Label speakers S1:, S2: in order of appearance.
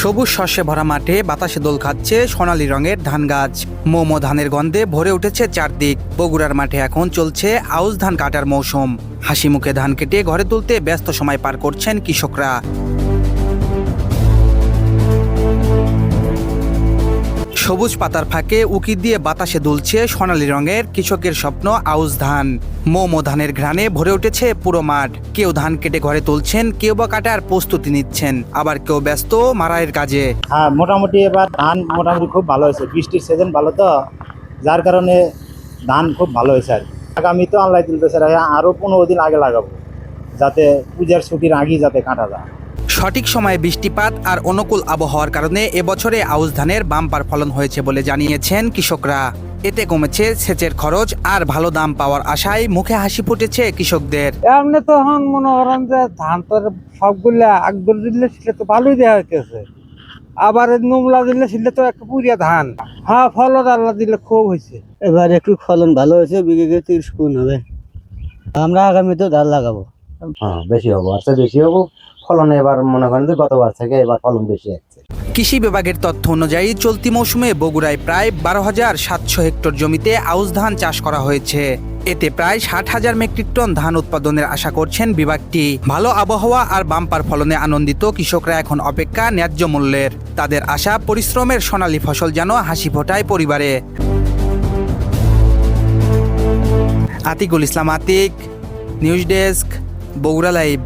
S1: সবুজ শস্যে ভরা মাঠে বাতাসে দোল খাচ্ছে সোনালি রঙের ধান গাছ। মোমো ধানের গন্ধে ভরে উঠেছে চারদিক। বগুড়ার মাঠে এখন চলছে আউশ ধান কাটার মৌসুম। হাসি মুখে ধান কেটে ঘরে তুলতে ব্যস্ত সময় পার করছেন কৃষকরা। সবুজ পাতার ফাঁকে উকি দিয়ে বাতাসে দুলছে সোনালী রঙের কৃষকের স্বপ্ন আউশ ধান। মোমো ধানের ঘ্রাণে ভরে উঠেছে পুরো মাঠ। কেউ ধান কেটে ঘরে তুলছেন, কেউ বা কাটার প্রস্তুতি নিচ্ছেন। আবার কেউ ব্যস্ত মারাইয়ের কাজে।
S2: হ্যাঁ মোটামুটি এবার ধান মোটামুটি খুব ভালো হয়েছে। বৃষ্টির সিজন ভালো তো, যার কারণে ধান খুব ভালো হয়েছে আর আগামী তো আল্লাহ তুলতেছে আরও পনেরো দিন আগে লাগাবো, যাতে পূজার ছুটির আগেই যাতে কাটা যায়।
S1: সঠিক সময়ে বৃষ্টিপাত আর অনুকূল আবহাওয়ার কারণে এবছরে আউশ ধানের বাম্পার ফলন হয়েছে বলে জানিয়েছেন কৃষকরা। এতে কমেছে সেচের খরচ আর ভালো দাম পাওয়ার আশায় মুখে হাসি ফুটেছে কৃষকদের।
S3: এমনি তো এখন মনে করেন যে ধান তো সবগুলো আগগুলো দিলে সেটা তো ভালোই দেওয়া হইতেছে। আবার নোমলা দিলে সেটা তো একটা পুরিয়া ধান। হ্যাঁ ফলন আল্লাহ দিলে খুব হয়েছে
S4: এবার একটু ফলন ভালো হয়েছে বিঘে তিরিশ গুণ হবে। আমরা আগামীতে ধান লাগাবো।
S5: হ্যাঁ বেশি হব আচ্ছা বেশি হব, ফলন এবার মনে করেন যে গতবার থেকে এবার ফলন বেশি
S1: কৃষি বিভাগের তথ্য অনুযায়ী চলতি মৌসুমে বগুড়ায় প্রায় বারো হাজার সাতশো হেক্টর জমিতে আউশ ধান চাষ করা হয়েছে। এতে প্রায় ষাট হাজার মেট্রিক টন ধান উৎপাদনের আশা করছেন বিভাগটি। ভালো আবহাওয়া আর বাম্পার ফলনে আনন্দিত কৃষকরা এখন অপেক্ষা ন্যায্য মূল্যের। তাদের আশা, পরিশ্রমের সোনালী ফসল যেন হাসি ফোটায় পরিবারে। Atikul Islam Atik, news desk. Bogura live.